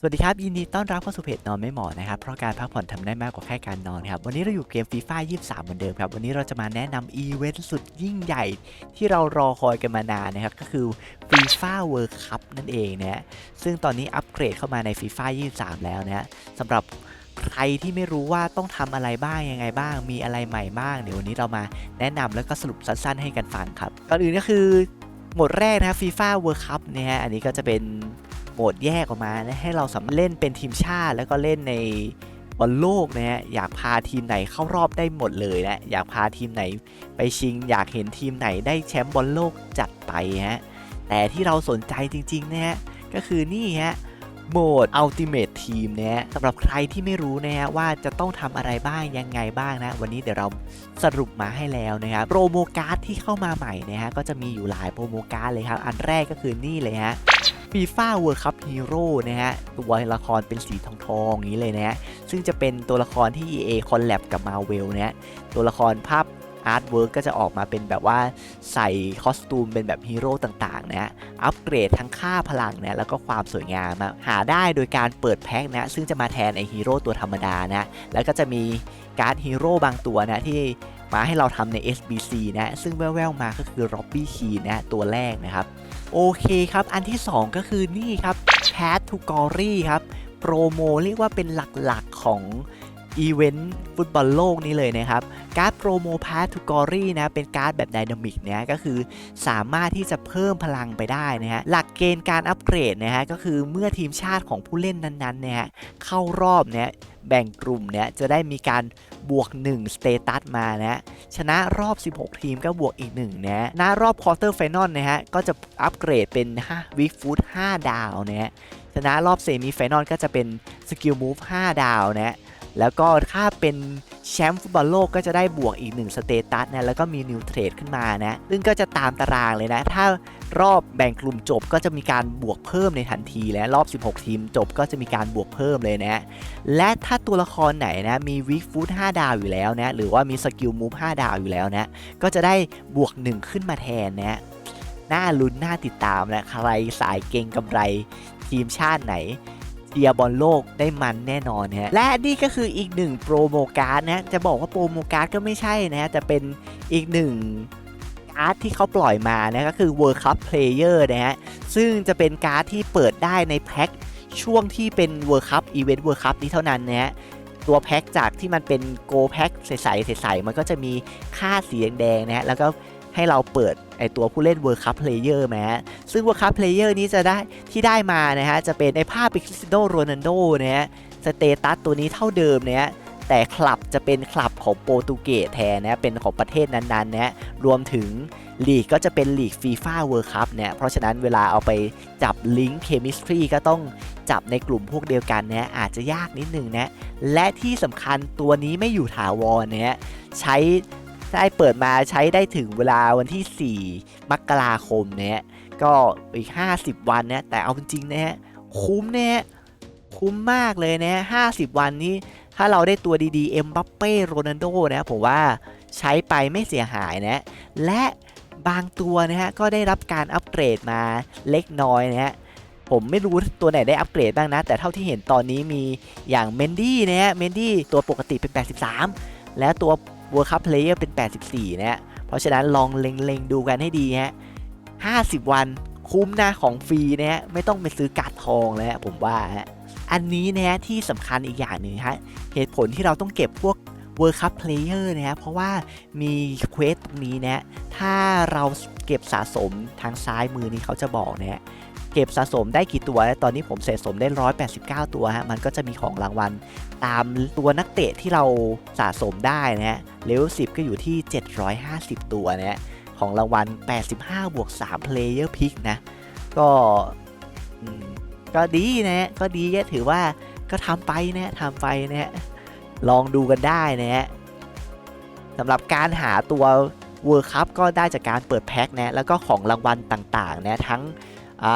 สวัสดีครับ ยินดีต้อนรับเข้าสู่เพจนอนไม่หมอนะครับ เพราะการพักผ่อนทำได้มากกว่าแค่การนอนครับ วันนี้เราอยู่เกมฟีฟ่า23เหมือนเดิมครับ วันนี้เราจะมาแนะนำอีเวนต์สุดยิ่งใหญ่ที่เรารอคอยกันมานานนะครับ ก็คือฟีฟ่าเวิร์คัพนั่นเองนะซึ่งตอนนี้อัปเกรดเข้ามาในฟีฟ่า23แล้วนะสำหรับใครที่ไม่รู้ว่าต้องทำอะไรบ้างยังไงบ้าง มีอะไรใหม่บ้างเดี๋ยววันนี้เรามาแนะนำแล้วก็สรุปสั้นๆ ให้กันฟังครับก่อนอื่นก็คือหมดแรกนะครับฟีฟ่าเวิร์คัพเนี่ยฮะอันนี้ก็จะเป็น หมดแยกออกมานะให้เราสามารถเล่นเป็นทีมชาติ แล้วก็เล่นในบอลโลกนะฮะอยากพาทีมไหนเข้ารอบได้หมดเลยนะอยากพาทีมไหนไปชิง อยากเห็นทีมไหนได้แชมป์บอลโลกจัดไปฮะแต่ที่เราสนใจจริงๆนะฮะก็คือนี่ฮะโหมด Ultimate Team นะฮะสำหรับใครที่ไม่รู้นะฮะว่าจะต้องทำอะไรบ้างยังไงบ้างนะ วันนี้เดี๋ยวเราสรุปมาให้แล้วนะครับโปรโมการ์ดที่เข้ามาใหม่นะฮะก็จะมีอยู่หลายโปรโมการ์ดเลยครับ อันแรกก็คือนี่เลยฮะ ฟีฟ่าเวิร์คัพฮีโร่นะฮะตัวละครเป็นสีทองทองๆอย่างนี้เลยนะฮะซึ่งจะเป็นตัวละครที่ EA คอลแลบกับ Marvel นะฮะตัวละครภาพอาร์ตเวิร์กก็จะออกมาเป็นแบบว่าใส่คอสตูมเป็นแบบฮีโร่ต่างๆนะฮะอัปเกรดทั้งค่าพลังนะแล้วก็ความสวยงามอะหาได้โดยการเปิดแพ็คนะซึ่งจะมาแทนไอฮีโร่ตัวธรรมดานะแล้วก็จะมีการ์ดฮีโร่บางตัวนะที่มาให้เราทำใน SBC นะซึ่งแว่วๆมาก็คือ Robbie Key นะตัวแรกนะครับ โอเคครับ อันที่ 2 ก็คือนี่ครับ Path to Glory ครับ โปรโมเรียกว่าเป็นหลักๆของอีเวนต์ฟุตบอลโลกนี้เลยนะครับ การ์ดโปรโม Path to Glory นะ เป็นการ์ดแบบไดนามิกเนี่ยก็คือสามารถที่จะเพิ่มพลังไปได้นะฮะ หลักเกณฑ์การอัปเกรดนะฮะ ก็คือเมื่อทีมชาติของผู้เล่นนั้นๆเนี่ยเข้ารอบเนี่ย แบ่งกลุ่มเนี่ยจะได้มีการบวก1สเตตัสมานะชนะรอบ 16 ทีมก็บวกอีก1นะชนะรอบควอเตอร์ไฟนอลนะฮะก็จะอัปเกรดเป็นวิกฟูด5ดาวนะฮะชนะรอบเซมิไฟนอลก็จะเป็นสกิลมูฟ5ดาวนะแล้วก็ถ้าเป็น แชมป์ฟุตบอลโลกก็จะได้บวกอีก1สเตตัสนะแล้วก็มีนิวเทรดขึ้นมานะซึ่งก็จะตามตารางเลยนะ ถ้ารอบแบ่งกลุ่มจบก็จะมีการบวกเพิ่มในทันทีแล้วรอบ 16 ทีมจบก็จะมีการบวกเพิ่มเลยนะและถ้าตัวละครไหนนะมีวิกฟูด5ดาวอยู่แล้วนะหรือว่ามีสกิลมูฟ5ดาวอยู่แล้วนะก็จะได้บวก 1 ขึ้นมาแทนนะน่าลุ้นน่าติดตามนะใครสายเก่งกำไรทีมชาติไหน ชียร์บอลโลกได้มันแน่นอนฮะและนี่ก็คืออีกหนึ่งโปรโมการ์ดนะจะบอกว่าโปรโมการ์ดก็ไม่ใช่นะแต่เป็นอีกหนึ่งการ์ดที่เขาปล่อยมานะก็คือ World Cup Player นะฮะซึ่งจะเป็นการ์ดที่เปิดได้ในแพ็คช่วงที่เป็น World Cup Event World Cup นี้เท่านั้นนะฮะตัวแพ็คจากที่มันเป็นโกแพ็คใสๆใสๆมันก็จะมีค่าสีแดงๆนะฮะแล้วก็ ให้เราเปิดไอตัวผู้เล่น World Cup Player มาซึ่ง World Cup Player นี้จะได้ที่ได้มานะฮะจะเป็นในภาพเป็นคริสตียโนโรนัลโดนะฮะสเตตัสตัวนี้เท่าเดิมนะฮะแต่คลับจะเป็นคลับของโปรตุเกสแทนนะเป็นของประเทศนั้นๆนะรวมถึงลีกก็จะเป็นลีกฟีฟ่าเวิร์คัพเนี่ยเพราะฉะนั้นเวลาเอาไปจับลิงก์เคมิสตรีก็ต้องจับในกลุ่มพวกเดียวกันนะอาจจะยากนิดนึงนะและที่สำคัญตัวนี้ไม่อยู่ถาวรเนี่ยใช้ ได้เปิดมาใช้ได้ถึงเวลาวันที่ 4 มกราคมเนี่ยก็อีก 50 วันเนี่ยแต่เอาจริงๆนะฮะคุ้มเนี่ยคุ้มมากเลยนะ50วันนี้ ถ้าเราได้ตัวดีๆ เอ็มบัปเป้โรนัลโดนะผมว่าใช้ไปไม่เสียหายนะ และบางตัวนะฮะ ก็ได้รับการอัปเกรดมาเล็กน้อยนะฮะ ผมไม่รู้ตัวไหนได้อัปเกรดบ้างนะ แต่เท่าที่เห็นตอนนี้มีอย่างเมนดี้นะฮะ เมนดี้ตัวปกติเป็น 83 แล้วตัว World Cup Player เป็น 84 นะฮะ เพราะฉะนั้นลองเล็งๆดูกันให้ดีฮะ 50 วันคุ้มนะของฟรีนะฮะ ไม่ต้องไปซื้อการ์ดทองแล้วฮะผมว่าฮะ อันนี้นะฮะที่สำคัญอีกอย่างหนึ่งฮะ เหตุผลที่เราต้องเก็บพวก World Cup Player นะฮะ เพราะว่ามีเควสตรงนี้นะฮะ ถ้าเราเก็บสะสมทางซ้ายมือนี้เขาจะบอกนะฮะ เก็บสะสมได้กี่ตัวตอนนี้ผมสะสมได้ 189 ตัวฮะมันก็จะมีของรางวัล ตามตัวนักเตะที่เราสะสมได้นะฮะเลเวล10 ก็อยู่ที่ 750 ตัวนะฮะของรางวัล 85บวก3 Player Pick นะก็ก็ดีนะฮะก็ดีถือว่าก็ทำไปนะฮะทำไปนะฮะลองดูกันได้นะฮะสำหรับการหาตัว World Cup ก็ได้จากการเปิดแพ็คนะแล้วก็ของรางวัลต่างๆนะทั้ง อ่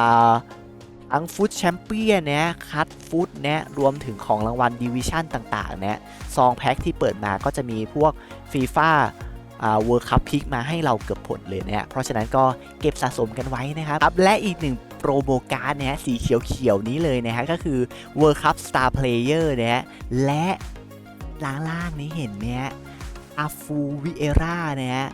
างฟุตแชมเปี้ยนเนี่ยคัตฟุตเนี่ยรวมถึงของรางวัลดิวิชั่นต่างๆเนี่ยซองแพ็คที่เปิดมาก็จะมีพวกฟีฟ่าอ่าเวิร์คัพพิกมาให้เราเกือบผลเลยเนี่ยเพราะฉะนั้นก็เก็บสะสมกันไว้นะครับ และอีกหนึ่งโปรโมการ์ดนะฮะสีเขียวๆนี้เลยนะฮะ ก็คือ World Cup Star Player นะฮะ และล่างๆนี้เห็นไหมฮะอาฟูวิเอร่านะฮะ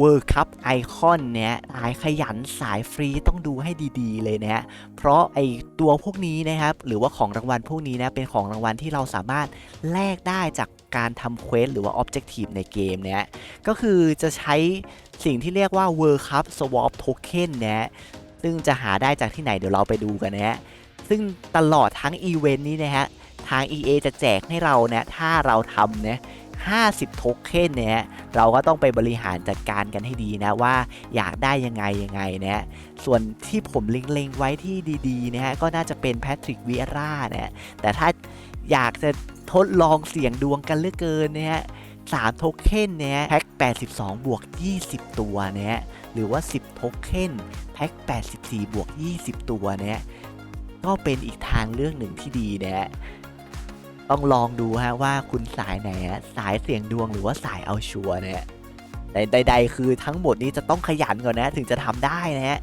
World Cup Icon เนี่ยสายขยันสายฟรีต้องดูให้ดีๆ เลยนะฮะเพราะไอตัวพวกนี้นะครับ หรือว่าของรางวัลพวกนี้นะเป็นของรางวัลที่เราสามารถแลกได้จากการทำเควสหรือว่า Objective ในเกมเนี่ยก็คือจะใช้สิ่งที่เรียกว่า World Cup Swap Token นะฮะซึ่งจะหาได้จากที่ไหนเดี๋ยวเราไปดูกันนะฮะซึ่งตลอดทั้งอีเวนต์นี้นะฮะทาง EA จะแจกให้เรานะถ้าเราทำนะ 50 โทเค็นเนี่ยเราก็ต้องไปบริหารจัดการกันให้ดีนะว่าอยากได้ยังไงยังไงนะส่วนที่ผมเล็งๆไว้ที่ดีๆนะฮะก็น่าจะเป็นแพทริกวิเอร่านะแต่ถ้าอยากจะทดลองเสี่ยงดวงกันเลือเกินนะฮะ3โทเค็นเนี่ยแพ็ค82 บวก 20 ตัวเนี่ยหรือว่า 10 โทเค็นแพ็ค84 บวก 20 ตัวเนี่ยก็เป็นอีกทางเลือกหนึ่งที่ดีนะฮะ ต้องลองดูฮะว่าคุณสายไหนฮะสายเสี่ยงดวงหรือว่าสายเอาชัวร์เนี่ยใดๆคือทั้งหมดนี้จะต้องขยันก่อนนะถึงจะทำได้นะฮะ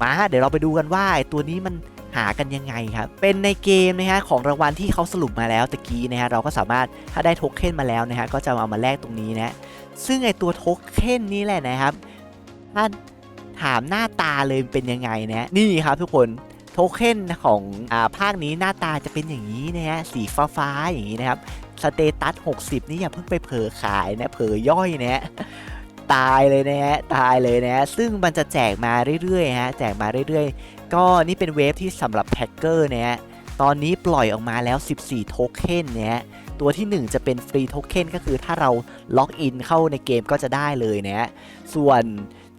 มาเดี๋ยวเราไปดูกันว่าตัวนี้มันหากันยังไงครับ เป็นในเกมนะฮะของรางวัลที่เขาสรุปมาแล้วตะกี้นะฮะเราก็สามารถถ้าได้โทเค็นมาแล้วนะฮะก็จะเอามาแลกตรงนี้นะซึ่งไอตัวโทเค็นนี้แหละนะครับถ้าถามหน้าตาเลยเป็นยังไงนะนี่ครับทุกคน โทเค็นของอ่าภาคนี้หน้าตาจะเป็นอย่างนี้นะฮะสีฟ้าฟ้าๆอย่างนี้นะครับสเตตัส 60 นี่อย่าเพิ่งไปเผลอขายนะเผลอย่อยนะฮะตายเลยนะฮะตายเลยนะฮะซึ่งมันจะแจกมาเรื่อยๆฮะแจกมาเรื่อยๆ ก็นี่เป็นเวฟที่สำหรับแพ็กเกอร์นะฮะตอนนี้ปล่อยออกมาแล้ว 14 โทเค็นนะฮะตัวที่ 1 จะเป็นฟรีโทเค็นก็คือถ้าเราล็อกอินเข้าในเกมก็จะได้เลยนะฮะส่วน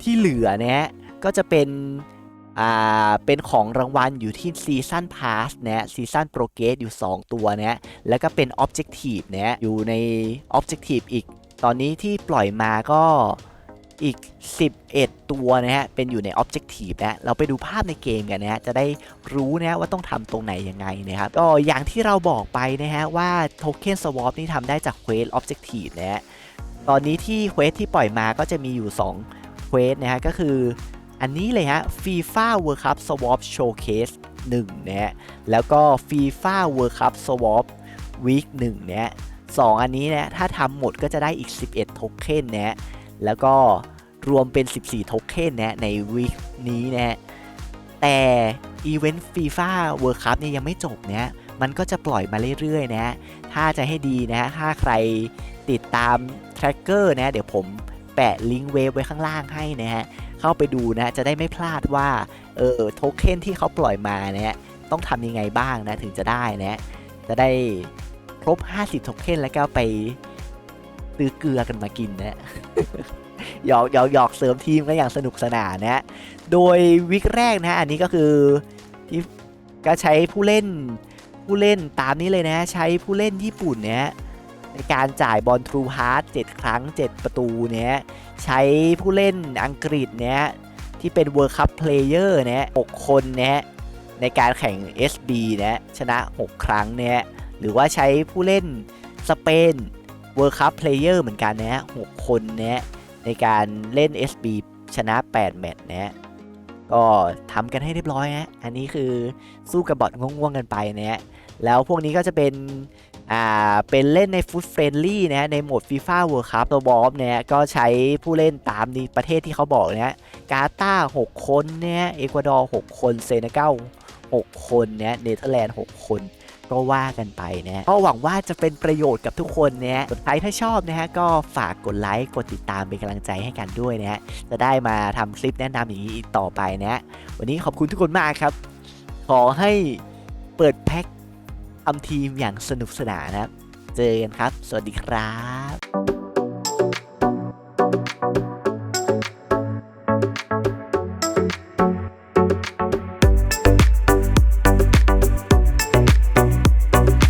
ที่เหลือนะฮะก็จะเป็น อ่าเป็นของรางวัลอยู่ที่ซีซันพาสนะซีซันโปรเกสอยู่ 2 ตัวนะแล้วก็เป็น Objective นะอยู่ใน Objective อีก ตอนนี้ที่ปล่อยมาก็อีก 11 ตัวนะฮะ เป็นอยู่ใน Objective นะ เราไปดูภาพในเกมกันนะฮะ จะได้รู้นะว่าต้องทำตรงไหนยังไงนะครับ ก็อย่างที่เราบอกไปนะฮะ ว่า Token Swap นี่ทำได้จาก Quest Objective นะฮะ ตอนนี้ที่ Quest ที่ปล่อยมาก็จะมีอยู่2 Quest นะฮะ ก็คือ อันนี้เลยฮะ FIFA World Cup Swap Showcase 1นะฮะแล้วก็ FIFA World Cup Swap Week 1นะฮะสองอันนี้นะถ้าทำหมดก็จะได้อีก 11 โทเค็นนะฮะแล้วก็รวมเป็น 14 โทเค็นนะในวีคนี้นะฮะแต่อีเวนต์ FIFA World Cup เนี่ยยังไม่จบนะมันก็จะปล่อยมาเรื่อยๆนะถ้าจะให้ดีนะถ้าใครติดตาม tracker นะเดี๋ยวผมแปะลิงก์เวฟไว้ข้างล่างให้นะฮะ เข้าไปดูนะจะได้ไม่พลาดว่าเออโทเค็นที่เขาปล่อยมาเนี่ยต้องทำยังไงบ้างนะถึงจะได้นะจะได้ครบ 50 โทเค็นแล้วก็ไปซื้อเกลือกันมากินนะหยอกหยอกหยอกเสริมทีมกันอย่างสนุกสนานนะโดยวิกแรกนะ อันนี้ก็คือที่ก็ใช้ผู้เล่นผู้เล่นตามนี้เลยนะ ใช้ผู้เล่นญี่ปุ่นเนี่ย ในการจ่ายบอลทรูฮาร์ด7ครั้ง 7 ประตูเนี่ยใช้ผู้เล่นอังกฤษเนี่ยที่เป็น World Cup Player เนี่ย6คนเนี่ยในการแข่ง SB เนี่ยชนะ 6 ครั้งเนี่ยหรือว่าใช้ผู้เล่นสเปน World Cup Player เหมือนกันนะ6คนเนี่ยในการเล่น SB ชนะ 8 แมตช์นะก็ทำกันให้เรียบร้อยฮะอันนี้คือสู้กับบอทง่วงๆกันไปนะแล้วพวกนี้ก็จะเป็น อ่าเป็นเล่นในฟุตเฟรนลี่นะในโหมด FIFA World Cup ตัวบอฟเนี่ยก็ใช้ผู้เล่นตามในประเทศที่เขาบอกเนี่ยกาตาร์6คนเนี่ยเอกวาดอร์6คนเซเนกัล6คนเนี่ยเนเธอร์แลนด์6คนก็ว่ากันไปนะก็หวังว่าจะเป็นประโยชน์กับทุกคนนะสุดท้ายถ้าชอบนะฮะก็ฝากกดไลค์กดติดตามเป็นกำลังใจให้กันด้วยนะฮะจะได้มาทำคลิปแนะนำอย่างนี้อีกต่อไปนะวันนี้ขอบคุณทุกคนมากครับ ขอให้เปิดแพ็ค ทำทีมอย่างสนุกสนานนะครับ เจอกันครับ สวัสดีครับ